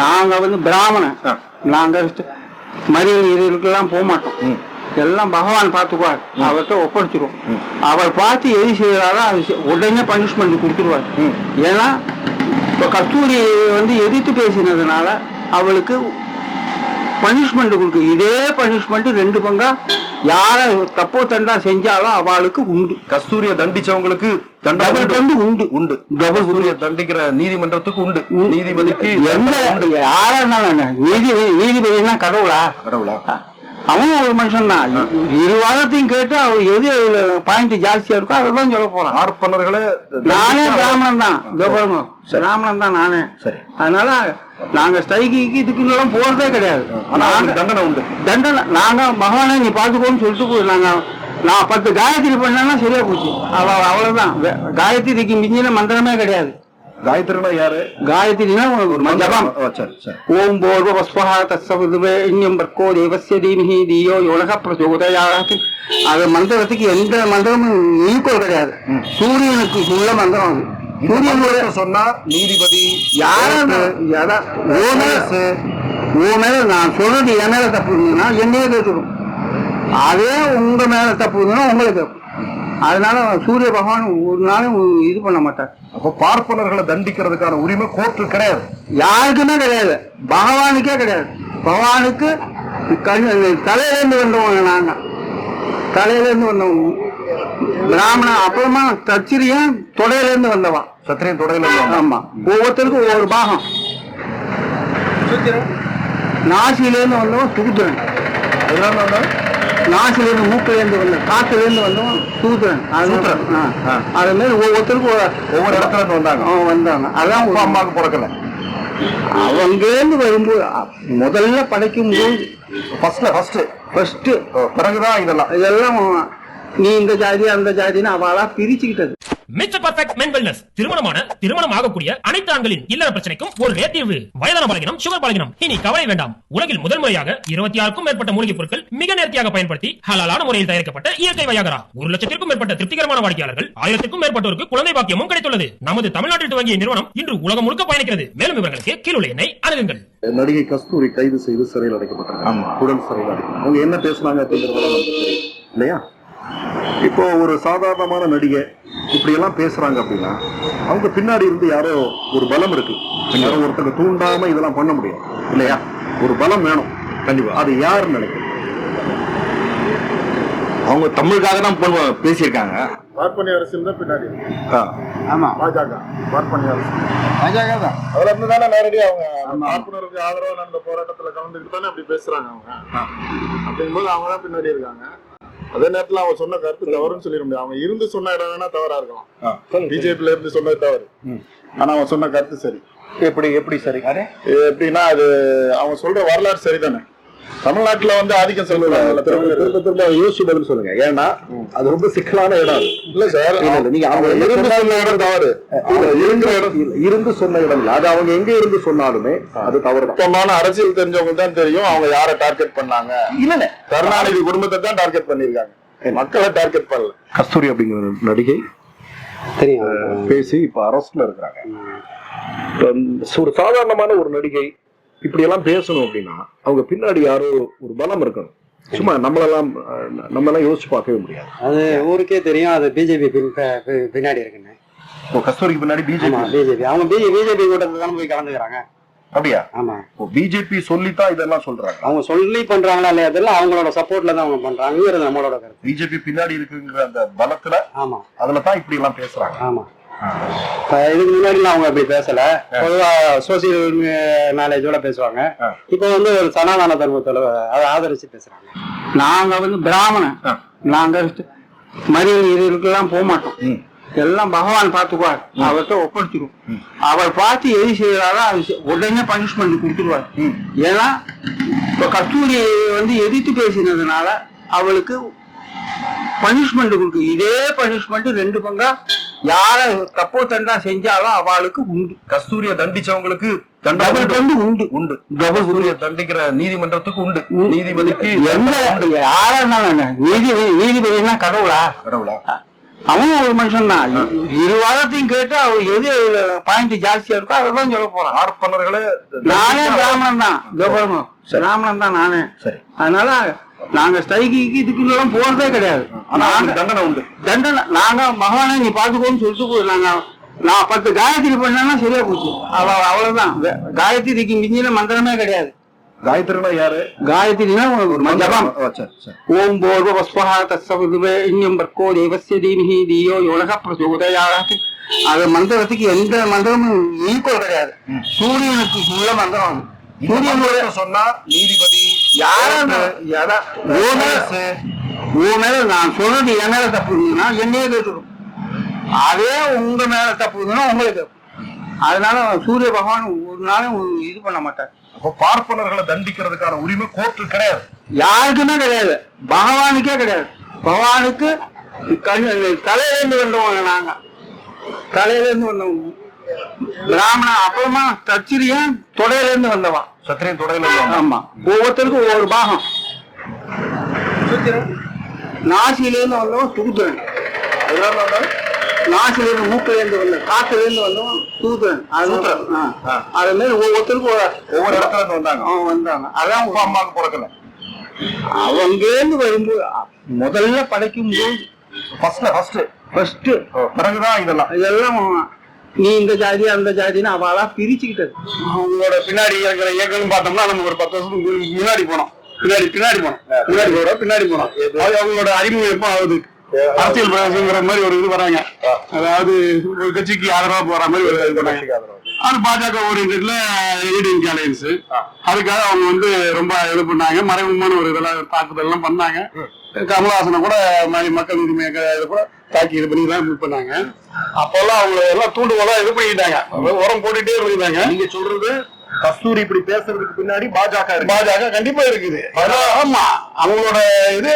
நாங்க வந்து பிராமணன். நாங்க மறியல் இதுக்கெல்லாம் போக மாட்டோம். எல்லாம் பகவான் பார்த்துக்குவார். அவர்கிட்ட ஒப்படைச்சிருவோம். அவர் பார்த்து எது செய்யறாரோ அது உடனே பனிஷ்மெண்ட் கொடுத்துருவார். ஏன்னா இப்போ கஸ்தூரி வந்து எதிர்த்து பேசினதுனால அவளுக்கு பனிஷ்மெண்ட் கொடுக்கு. இதே பனிஷ்மெண்ட் ரெண்டு பங்கா யார தப்போ தண்டா செஞ்சாலும் அவளுக்கு உண்டு. கஸ்தூரிய தண்டிச்சவங்களுக்கு பண்டு உண்டு. உண்டு. டபுள் கஸ்தூரிய தண்டிக்கிற நீதிமன்றத்துக்கு உண்டு. நீதிபதிக்கு எந்த யாரா நீதி நீதிபதினா கடவுளா? கடவுளா? அவன் ஒரு மனுஷன் தான். இரு வாரத்தையும் கேட்டு அவர் எது பாயிண்ட் ஜாஸ்தியா இருக்கோ அதெல்லாம் சொல்ல போறான். பார்ப்பனர்களை நானே பிராமணன் தான். பிராமணன் தான் நானே. சரி. அதனால நாங்க ஸ்ட்ரைக்கு இதுக்குலாம் போறதே கிடையாது. தண்டனை உண்டு. தண்டனை நாங்க பகவானே நீ பாத்துக்கோன்னு சொல்லிட்டு நாங்க நான் பத்து காயத்ரி பண்ணேன்னா சரியா போச்சு. அவ அவ்வளவுதான் காயத்ரிக்கு மிஞ்சின மந்திரமே கிடையாது. காயத்ரினா யாரு? காயத்ரினா சரி ஓம் போர்வ வஸ்வஹ தத்சவிதுவே இன்னும் பர்க்கோ தேவஸ்ய தீமிஹி தீயோ யோனக பிரச்சோதயாத் அது மந்திரத்துக்கு எந்த மந்திரமும் ஈக்குவல் கிடையாது. சூரியனுக்கு உள்ள மந்திரம் அது. மந்திரத்தை சொன்னா நீதிபதி யாரும் யாரா ஓ மேல மேல நான் சொல்றது என் மேல தப்பு இருந்ததுன்னா என்னையே கேட்டுடும் அதே உங்க மேல தப்பு இருந்ததுன்னா உங்களுக்கு தப்பு. அதனால சூரிய பகவான் ஒரு நாளும் இது பண்ண மாட்டார். அப்ப பார்ப்பனர்களை தண்டிக்கிறதுக்கான உரிமை கோர்ட்டு கிடையாது. யாருக்குமே கிடையாது. பகவானுக்கே கிடையாது. பகவானுக்கு தலையிலேருந்து வந்தவங்க நாங்க. தலையிலேருந்து வந்தவங்க. பிராமணன் அப்புறமா தச்சிரியம் தொடையிலேருந்து வந்தவன். சத்திரியன் தொடையில இருந்து ஆமா. ஒவ்வொருத்தருக்கும் ஒவ்வொரு பாகம். நாசியிலேருந்து வந்தவன் சூத்திரன் அதனால வந்து நாசிலேருந்து மூக்கிலேருந்து வந்த காத்துலேருந்து வந்தவன் சூத்திரன் அது சூத்திரன். ஆ. அது மாதிரி ஒவ்வொருத்தருக்கும் ஒவ்வொரு இடத்துல இருந்து வந்தாங்க. அவன் வந்தாங்க. அதான் ஒரு- அம்மாவுக்கு பிறக்கல. அவங்கேருந்து வரும்போது முதல்ல படைக்கும் போது ஃபர்ஸ்ட்ல ஃபர்ஸ்ட் ஃபர்ஸ்ட் பிறகுதான் இதெல்லாம். இதெல்லாம் நீ இந்த ஜாதி அந்த ஜாதின்னு அவளா பிரிச்சுக்கிட்டது. மிஸ்டர் பர்ஃபெக்ட் மென் வெல்னஸ் திருமணமான திருமணம் ஆகக்கூடிய அனைத்து ஆண்களின் இல்லற பிரச்சனைக்கும் ஒரு தீர்வு. வயதான பலகினம் சுகர் பலகினம். இனி கவலை வேண்டாம். உலகில் முதல் முறையாக இருபத்தி ஆறுக்கும் மேற்பட்ட மூலிகைப் பொருட்கள் மிக நேர்த்தியாக பயன்படுத்தி ஹலாலான முறையில் தயாரிக்கப்பட்ட இயற்கை வயாகரா. ஒரு லட்சத்திற்கும் மேற்பட்ட திருப்திகரமான வாடிக்கையாளர்கள் ஆயிரத்திற்கும் மேற்பட்டோருக்கு குழந்தை பாக்கியமும் கிடைத்துள்ளது. நமது தமிழ்நாட்டில் துவங்கிய நிறுவனம் இன்று உலகம் முழுக்க பயணிக்கிறது. மேலும் விவரங்களுக்கு கீழுள்ள எண்ணை அணுகுங்கள். நடிகை கஸ்தூரி கைது செய்து சிறையில் அடைக்கப்பட்டாங்க. உடல் சிறையில் அடை அவங்க என்ன பேசுனாங்க? அப்படிங்கறதெல்லாம். இல்லையா? இப்போ ஒரு சாதாரணமான நடிகை இப்படி எல்லாம் பேசுறாங்க அப்படின்னா அவங்க பின்னாடி இருந்து யாரோ ஒரு பலம் இருக்கு. யாரோ ஒருத்தங்க தூண்டாம இதெல்லாம் பண்ண முடியும் இல்லையா? ஒரு பலம் வேணும். கண்டிப்பா. அது யாருன்னு நினைக்கிறேன் அவங்க தமிழுக்காக தான் பண்ணுவ- பேசியிருக்காங்க. பார்ப்பனி அரசியல் தான் பின்னாடி. ஆ. ஆமா. பாஜக. பார்ப்பனி அரசு. பாஜக தான். அதுல இருந்து தானே நேரடி அவங்க பார்ப்பனருக்கு ஆதரவா நடந்த போராட்டத்துல கலந்துக்கிட்டு தானே அப்படி பேசுறாங்க அவங்க. அப்படிங்கும்போது அவங்க தான் பின்னாடி இருக்காங்க. அதே நேரத்துல அவங்க சொன்ன கருத்து தவறுன்னு சொல்லிட முடியாது அவங்க இருந்து சொன்ன இடம் வேணா தவறா இருக்கலாம். ஆ. பிஜேபில இருந்து சொன்னது தவறு. ஆனா அவன் சொன்ன கருத்து சரி. எப்படி எப்படி சரி? எப்படின்னா அது அவங்க சொல்ற வரலாறு சரிதானே? தமிழ்நாட்டுல வந்து ஆதிக்கம் செலுத்துறாங்கல்ல திரும்ப. திரும்ப யோசிச்சு பதில் சொல்லுங்க. ஏன்னா அது ரொம்ப சிக்கலான இடம் இல்ல சார் நீங்க அவங்க இருந்து சொன்ன இடம் தவறு. இல்ல, இருந்து சொன்ன இடம் இல்ல. அது அவங்க எங்க இருந்து சொன்னாலுமே அது தவறுதான். சுத்தமான அரசியல் தெரிஞ்சவங்க தான் தெரியும் அவங்க யாரை டார்கெட் பண்ணாங்க. இல்ல கருணாநிதி குடும்பத்தை தான் டார்கெட் பண்ணிருக்காங்க மக்களை டார்கெட் பண்ணல. கஸ்தூரி அப்படிங்கிற நடிகை தெரியும். பேசி இப்ப அரஸ்ட்ல இருக்கிறாங்க. ஒரு சாதாரணமான ஒரு நடிகை இப்படி எல்லாம் பேசணும் அப்படின்னா அவங்க பின்னாடி யாரோ ஒரு பலம் இருக்கணும். சும்மா நம்மளெல்லாம் நம்ம எல்லாம் யோசிச்சு பார்க்கவே முடியாது. அது ஊருக்கே தெரியும் அது பிஜேபி பின்னாடி இருக்குன்னு. இப்போ கஸ்தூரிக்கு பின்னாடி பிஜேபி பிஜேபி அவங்க பிஜேபி கூட்டத்தில் தானே போய் கலந்துக்கிறாங்க. அப்படியா? ஆமா. பிஜேபி சொல்லித்தான் இதெல்லாம் சொல்றாங்க. அவங்க சொல்லி பண்றாங்களா இல்லையா தெரியல அவங்களோட சப்போர்ட்ல தான் அவங்க பண்றாங்கிறது நம்மளோட கருத்து. பிஜேபி பின்னாடி இருக்குங்கிற அந்த பலத்துல ஆமா. அதுல தான் இப்படி எல்லாம் பேசுறாங்க. ஆமா. இப்ப இதுக்கு முன்னாடி அவங்க அப்படி பேசல. பொதுவா சோசியல் நாலேஜோட பேசுவாங்க. இப்ப வந்து ஒரு சனாதன தர்மத்தோட அதை ஆதரிச்சு பேசுறாங்க. நாங்க வந்து பிராமணன். நாங்க மறியல் இதுக்கெல்லாம் போக மாட்டோம். எல்லாம் பகவான் பார்த்துக்குவார். அவர்கிட்ட ஒப்படைச்சிரும் அவர் பார்த்து எது செய்யறாரோ அது உடனே பனிஷ்மெண்ட் கொடுத்துருவார். ஏன்னா இப்ப கஸ்தூரி வந்து எதிர்த்து பேசினதுனால அவளுக்கு பனிஷ்மெண்ட் கொடுக்கு. இதே பனிஷ்மெண்ட் ரெண்டு பங்கா யார தப்போ தண்டா செஞ்சாலும் அவளுக்கு உண்டு. கஸ்தூரிய தண்டிச்சவங்களுக்கு பண்டு உண்டு. உண்டு. கஸ்தூரிய தண்டிக்கிற நீதிமன்றத்துக்கு உண்டு. நீதிபதிக்கு எந்த யாரா நீதி நீதிபதினா கடவுளா? கடவுளா? அவன் ஒரு மனுஷன் தான். இரு வாரத்தையும் கேட்டு அவர் எது பாயிண்ட் ஜாஸ்தியா இருக்கோ அதான் சொல்ல போறான். பார்ப்பனர்களே நானே பிராமணன் தான். பாருங்க பிராமணன் தான் நானே. சரி. அதனால நாங்க ஸ்ட்ரைக்கு இதுக்குள்ளெல்லாம் போறதே கிடையாது. தண்டனை உண்டு. தண்டனை நாங்க பகவானே நீ பாத்துக்கோன்னு சொல்லிட்டு நாங்க நான் பத்து காயத்ரி பண்ணேன்னா சரியா போச்சு. அவ அவ்வளவுதான் காயத்ரிக்கு மிஞ்சின மந்திரமே கிடையாது. காயத்ரினா யாரு காயத்ரினா சரி ஓம் போர்வ வஸ்வஹ தத்சவிதுவே இன்னும் பர்க்கோ தேவஸ்ய தீமிஹி தியோ யோனக பிரசோதயாத் அது மந்திரத்துக்கு எந்த மந்திரமும் ஈக்குவல் கிடையாது சூரியனுக்கு உள்ள மந்திரம் அது. சூரியன் சொன்னா நீதிபதி யாரும் யாரா உன் மேல நான் சொல்றது என் மேல தப்பு இருந்ததுன்னா என்னையே கேட்டுடும் அதே உங்க மேல தப்பு இருந்ததுன்னா உங்களுக்கு அதனால சூரிய பகவான் ஒரு நாளும் இது பண்ண மாட்டார் அப்ப பார்ப்பனர்களை தண்டிக்கிறதுக்கான உரிமை கோர்ட்டு கிடையாது. யாருக்குமே கிடையாது. பகவானுக்கே கிடையாது. பகவானுக்கு தலையிலேருந்து வந்தவங்க நாங்க. தலையிலேருந்து வந்தவங்க. பிராமண அப்புறமா தச்சிரியன் தொடையிலேருந்து வந்தவன். சத்திரியன் தொடையில உள்ளவங்க. ஆமா. ஒவ்வொருத்தருக்கும் ஒவ்வொரு பாகம். நாசியிலேருந்து வந்தவன் சுகுத்திரன் நாசிலிருந்து மூக்கிலேருந்து வந்த காற்றுலேருந்து வந்தவன் சுகுத்திரன் அது ஆ. அது மாதிரி ஒவ்வொருத்தருக்கும் ஒவ்வொரு இடத்துல இருந்து வந்தாங்க. அவன் வந்தாங்க. அதான் அப்பா அம்மாவுக்கு பிறக்கல. அவங்கேருந்து வரும்போது முதல்ல படைக்கும் போது ஃபர்ஸ்ட்ல ஃபர்ஸ்ட் ஃபர்ஸ்ட் பிறகுதான் இதெல்லாம். இதெல்லாம் நீ இந்த ஜாதி அந்த ஜாதின்னு அவளா பிரிச்சுக்கிட்டது. அவங்களோட பின்னாடி இருக்கிற இயக்கம்னு பார்த்தோம்னா நம்ம ஒரு பத்து வருஷத்துக்கு முன்னாடி- போனோம். பின்னாடி பின்னாடி போனோம். பின்னாடி போறோம் பின்னாடி போனோம். அவங்களோட அறிமுகம் எப்போ ஆகுது? அரசியல் பிரவேசங்கிற மாதிரி ஒரு இது வராங்க. அதாவது ஒரு கட்சிக்கு ஆதரவா போற மாதிரி ஒரு இது பண்ணாங்க அது பாஜக ஓரியன்ட்ல ஏடிஎம்கே அலையன்ஸ் அதுக்காக அவங்க வந்து ரொம்ப இது பண்ணாங்க. மறைமுகமான ஒரு இதெல்லாம் தாக்குதல் எல்லாம் பண்ணாங்க கமலஹாசனை கூட மாதிரி மக்கள் உரிமை கூட தாக்கி இது பண்ணி தான் இது பண்ணாங்க. அப்பெல்லாம் அவங்க எல்லாம் தூண்டுகோலா இது பண்ணிக்கிட்டாங்க. உரம் போட்டுட்டே இருந்தாங்க நீங்க சொல்றது கஸ்தூரி இப்படி பேசுறதுக்கு பின்னாடி பாஜக இருக்கு. பாஜக கண்டிப்பா இருக்குது. ஆமா. அவங்களோட இது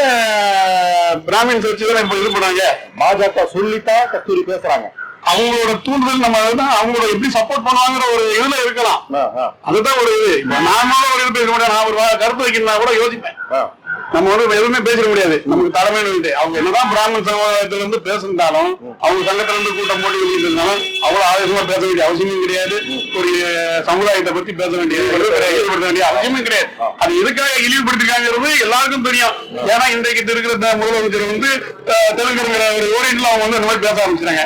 பிராமின்ஸ் வச்சு தான் இப்ப இது பண்ணாங்க பாஜக சொல்லித்தான் கஸ்தூரி பேசுறாங்க. அவங்களோட தூண்டுதல் நம்ம அதுதான் அவங்களோட எப்படி சப்போர்ட் பண்ணுவாங்கிற ஒரு இதுல இருக்கலாம். அதுதான் ஒரு இது. நாமளும் ஒரு இது பேச முடியாது நான் ஒரு கருத்து வைக்கிறதா கூட யோசிப்பேன். நம்ம வந்து எதுவுமே பேசிட முடியாது. நமக்கு தலைமை அவங்க என்னதான் பிராமண சமுதாயத்துல இருந்து பேசிருந்தாலும் அவங்க சங்கத்துல இருந்து கூட்டம் போட்டு வெளியிட்டு இருந்தாலும் அவ்வளவு ஆவேசமா பேச வேண்டிய அவசியமும் கிடையாது. ஒரு சமுதாயத்தை பத்தி பேச வேண்டிய இழிவுபடுத்த வேண்டிய அவசியமும் கிடையாது. அது எதுக்காக இழிவுபடுத்திருக்காங்கிறது எல்லாருக்கும் தெரியும். ஏன்னா இன்றைக்கு இருக்கிற முதலமைச்சர் வந்து த- தெலுங்குங்கிற ஒரு ஓரியன்ட்ல அவங்க வந்து இந்த மாதிரி பேச ஆரம்பிச்சிட்டாங்க.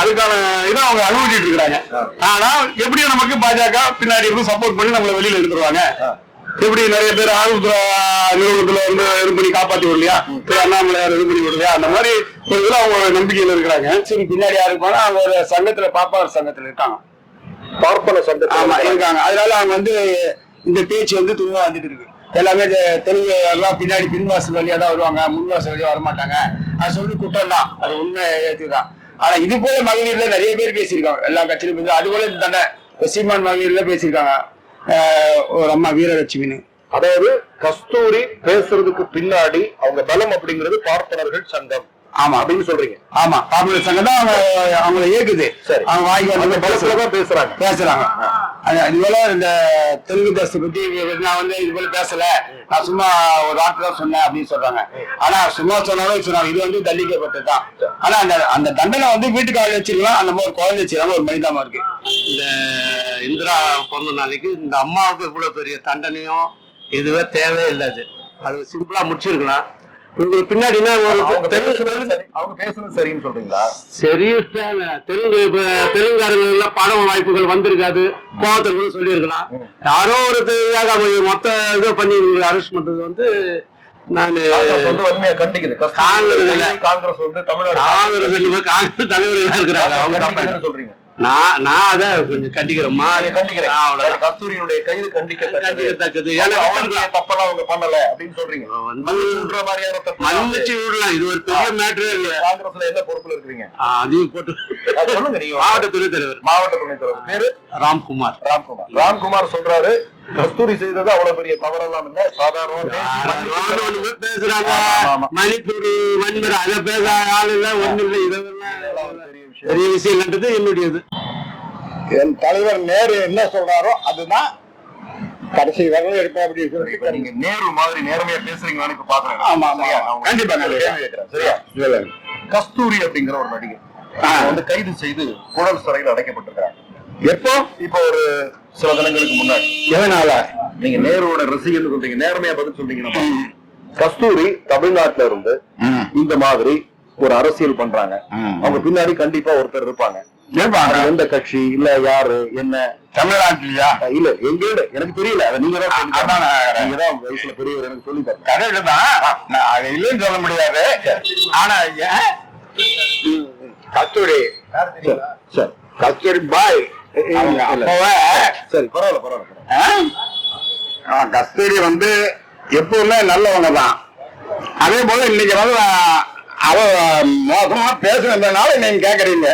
அதுக்கான இதை அவங்க அனுபவிச்சுட்டு இருக்கிறாங்க. ஆனா எப்படியும் நமக்கு பாஜக பின்னாடி இருந்து சப்போர்ட் பண்ணி நம்மளை வெளியில எடுத்துருவாங்க. எப்படி நிறைய பேர் ஆளுநர் நிறுவனத்துல வந்து இது பண்ணி காப்பாத்தி விடலையா? திரு அண்ணாமலையார் இது பண்ணி விடலையா? அந்த மாதிரி ஒரு இதுல அவங்க நம்பிக்கையில இருக்கிறாங்க. சரி பின்னாடி யாருக்கு போனா அவங்க ஒரு சங்கத்துல பாப்பாளர் சங்கத்துல இருக்காங்க. பார்ப்பன சங்கத்தில் ஆமா இருக்காங்க. அதனால அவங்க வந்து இந்த பேச்சு வந்து துணிவா வந்துட்டு இருக்கு. எல்லாமே தெலுங்கு எல்லாம் பின்னாடி பின்வாசல் வழியா தான் வருவாங்க. முன்வாசல் வழியா வர மாட்டாங்க அது சொல்லி குற்றம் தான். அது உண்மை ஏத்துதான் ஆனா இது போல மகளிர்ல நிறைய பேர் பேசியிருக்காங்க. எல்லா கட்சியிலும் அது போல தானே சீமான் மகளிர்ல பேசியிருக்காங்க. ஒரு அம்மா வீரலட்சுமின்னு. அதாவது கஸ்தூரி பேசுறதுக்கு பின்னாடி அவங்க பலம் அப்படிங்கிறது பார்ப்பனர்கள் சங்கம். ஆமா அப்படின்னு சொல்றீங்க. ஆமா பாப்புலர் சங்கம் தான் அவங்க அவங்களை இயக்குது. அவங்க தான் பேசுறாங்க. பேசுறாங்க. அது இது போல இந்த தெலுங்கு தேசத்தை பத்தி நான் வந்து இது போல பேசல. நான் சும்மா ஒரு வார்த்தை தான் சொன்னேன் அப்படின்னு சொல்றாங்க. ஆனா சும்மா சொன்னாலும் சொன்னாங்க. இது வந்து தண்டிக்கப்பட்டதுதான். ஆனா அந்த அந்த தண்டனை வந்து வீட்டுக்கு ஆள் வச்சிருக்கலாம் அந்த மாதிரி குழந்தை வச்சிருக்காங்க ஒரு மனிதமா இருக்கு. இந்த இந்திரா பிறந்த நாளைக்கு இந்த அம்மாவுக்கு இவ்வளவு பெரிய தண்டனையும் இதுவே தேவையில்லை அது. அது சிம்பிளா முடிச்சிருக்கலாம். உங்களுக்கு பின்னாடி என்ன அவங்க ஒரு அவங்க பேசுனது சரின்னு சொல்றீங்களா? சரி. தெலுங்கு இப்ப தெலுங்காரங்க எல்லாம் படம் வாய்ப்புகள் வந்திருக்காது. கோவத்தில் சொல்லியிருக்கலாம். யாரோ ஒரு மொத்த இதை பண்ணி அரெஸ்ட் பண்றது வந்து நான் வன்மையா கண்டிக்குது. காங்கிரஸ். காங்கிரஸ் வந்து தமிழ்நாடு காங்கிரஸ் தலைவர்களா இருக்கிறாங்க. அவங்க சொல்றீங்க. நான் நான் அதை கொஞ்சம் கண்டிக்கிறேம்மா அதை கண்டிக்கிறேன். கஸ்தூரியினுடைய கைது கண்டிக்கத்தக்கது. ஏன்னா அவங்களுடைய தப்பெல்லாம் அவங்க பண்ணல அப்படின்னு சொல்றீங்க. மன்னிச்சுன்ற மாதிரியான மன்னிச்சு விடலாம். இது ஒரு பெரிய மேட்ரு இல்ல. காங்கிரஸ்ல என்ன பொறுப்புல இருக்கிறீங்க? ஆ, அதையும் போட்டு. சொல்லுங்க நீங்க. மாவட்ட துணைத் தலைவர். மாவட்ட துணைத் தலைவர். பேரு? ராம்குமார். ராம்குமார். ராம்குமார் சொல்றாரு. கஸ்தூரி செய்தது அவ்வளவு பெரிய தவறெல்லாம் இல்ல. சாதாரண பேசுறாங்க. மணிப்பூர் வன்முறை அதை பேச ஆள் இல்ல ஒண்ணு இல்ல. இதெல்லாம் பெரிய விஷயம். கண்டது என்னுடையது. என் தலைவர் நேரு என்ன சொல்றாரோ அதுதான். கடைசி வரல இருப்பேன் அப்படின்னு சொல்லி நீங்க நேரு மாதிரி நேர்மையா பேசுறீங்களான்னு இப்ப பாக்குறேன் ஆமா, ஆமா. கண்டிப்பா. சரியா? கஸ்தூரி அப்படிங்கிற ஒரு நடிகை அவங்க வந்து கைது செய்து புழல் சிறையில் அடைக்கப்பட்டிருக்காங்க எப்போ? இப்போ ஒரு சில தினங்களுக்கு முன்னாடி. எதனால? நீங்க நேருவோட ரசிகன்னு சொல்றீங்க நேர்மையா பதில் சொல்றீங்கன்னா கஸ்தூரி தமிழ்நாட்டுல இருந்து இந்த மாதிரி ஒரு அரசியல் பண்றாங்க. அவங்க பின்னாடி கண்டிப்பா ஒருத்தர் இருப்பாங்க. எந்த கட்சி இல்ல யாரு என்ன? தமிழ்நாட்டிலயா? இல்ல எங்க எனக்கு தெரியல. அதை நீங்க தான் நீங்க தான் வயசுல பெரியவர் எனக்கு சொல்லி தரணும். கரெக்ட் தான் நான் அதை இல்லைன்னு சொல்ல முடியாது. ஆனா கஸ்தூரி. கஸ்தூரி பாய். கஸ்தூரி வந்து எப்பவுமே நல்லவங்க தான். அதே போல இன்னைக்கு வந்து நான் அவ மோசமா பேசுனதுனால நீங்க கேக்குறீங்க.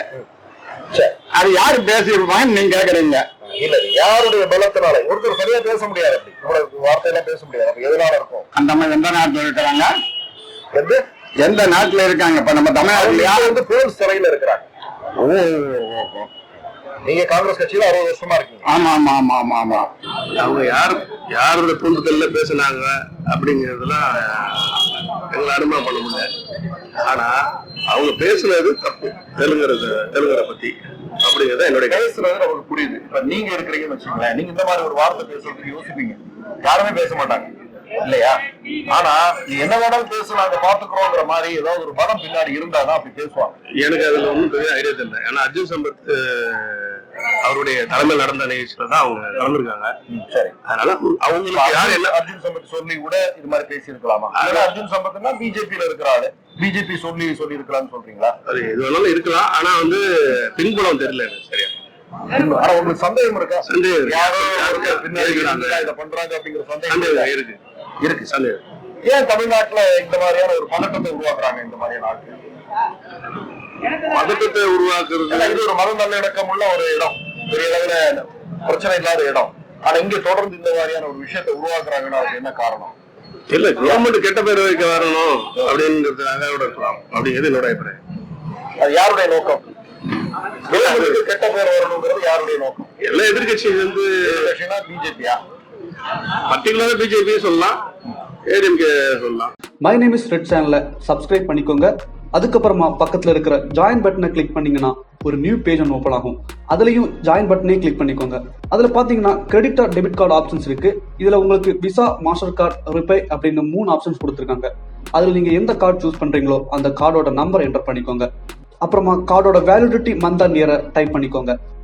சரி. அது யாரு பேசியிருப்பாங்கன்னு நீங்க கேக்குறீங்க. இல்ல யாருடைய பலத்தினால? ஒருத்தர் சரியா பேச முடியாது அப்படி. இவ்வளவு வார்த்தையெல்லாம் பேச முடியாது. அப்ப எதனால இருக்கும்? அந்த மாதிரி எந்த நாட்டுல இருக்கிறாங்க? எது? எந்த நாட்டுல இருக்காங்க? இப்ப நம்ம அவங்க தமிழ்நாட்டுலயா யார்? வந்து புழல் சிறையில இருக்கிறாங்க. ஓ ஓ, ஓ. நீங்க காங்கிரஸ் கட்சியில அறுபது வருஷமா இருக்கீங்க. ஆமா ஆமா ஆமா ஆமா ஆமா. அவங்க யார் யாரோட தூண்டுதல்ல பேசுனாங்க அப்படிங்கறதெல்லாம் எங்களை அனுமானம் பண்ண முடியாது. ஆனா அவங்க பேசுனது தப்பு. தெலுங்குறது தெலுங்கரை பத்தி அப்படிங்கறத என்னுடைய. பேசுறது நமக்கு புரியுது. இப்ப நீங்க இருக்கிறீங்கன்னு வச்சுக்கோங்களேன் நீங்க இந்த மாதிரி ஒரு வார்த்தை பேசுறதுக்கு யோசிப்பீங்க. யாருமே பேச மாட்டாங்க. இல்லையா? ஆனா நீ என்ன வேணாலும் பேச நாங்க பாத்துக்கிறோங்கிற மாதிரி ஏதாவது ஒரு படம் பின்னாடி இருந்தாதான் அப்படி பேசுவாங்க. எனக்கு அதுல ஒன்றும் பெரிய ஐடியா தெரியல. ஏன்னா அர்ஜுன் சம்பத் அவருடைய தலைமையில் நடந்த நிகழ்ச்சியில தான் அவங்க கலந்துருக்காங்க. சரி. அதனால அவங்களுக்கு யார் என்ன அர்ஜுன் சம்பத் சொல்லி கூட இது மாதிரி பேசி இருக்கலாமா அர்ஜுன் சம்பத்னா பிஜேபியில இருக்கிற ஆளு. பிஜேபி சொல்லி சொல்லி இருக்கலாம்னு சொல்றீங்களா? அது எது வேணாலும் இருக்கலாம். ஆனா வந்து பின்புலம் தெரியல சரியா. ஆனா உங்களுக்கு சந்தேகம் இருக்கா? சந்தேகம். யாரோ இதை பண்றாங்க அப்படிங்கிற சந்தேகம் இருக்கா? இருக்கு. சந்தேகம் ஏன் தமிழ்நாட்டுல இந்த மாதிரியான ஒரு பதட்டத்தை உருவாக்குறாங்க இந்த மாதிரியான ஆட்கள்? பதட்டத்தை உருவாக்குறது இது ஒரு மத நல்லிணக்கம் உள்ள ஒரு இடம். பெரிய அளவுல பிரச்சனை இல்லாத இடம். ஆனா இங்க தொடர்ந்து இந்த மாதிரியான ஒரு விஷயத்தை உருவாக்குறாங்கன்னா அதுக்கு என்ன காரணம்? இல்ல கவர்மெண்ட் கெட்ட பேர் வைக்க வரணும் அப்படிங்கிறதுக்காக கூட இருக்கலாம். அப்படிங்கிறது என்னோட அபிப்பிராயம் அது யாருடைய நோக்கம்? கெட்ட பேர் வரணுங்கிறது யாருடைய நோக்கம்? எல்லா எதிர்கட்சியும் வந்து பிஜேபியா? பர்டிகுலரா பிஜேபி சொல்லலாம் ஏடிஎம்கே சொல்லலாம். மை நேம் இஸ் ரெட் சேனலை சப்ஸ்கிரைப் பண்ணிக்கோங்க. அதுக்கப்புறமா பக்கத்தில் இருக்கிற ஜாயின் பட்டனை கிளிக் பண்ணீங்கன்னா ஒரு நியூ பேஜ் ஒன்று ஓப்பன் ஆகும். அதுலேயும் ஜாயின் பட்டனே கிளிக் பண்ணிக்கோங்க. அதில் பார்த்தீங்கன்னா credit card debit card options இருக்கு. இதில் உங்களுக்கு விசா மாஸ்டர் கார்டு ரிப்பே அப்படின்னு மூணு ஆப்ஷன்ஸ் கொடுத்துருக்காங்க. அதில் நீங்கள் எந்த கார்டு சூஸ் பண்ணுறீங்களோ அந்த கார்டோட நம்பர் என்டர் பண்ணிக்கோங்க. அப்புறமா கார்டோட வேலிடிட்டி மந்த் அண்ட் இயரை டைப் பண்ணிக்கோங்க.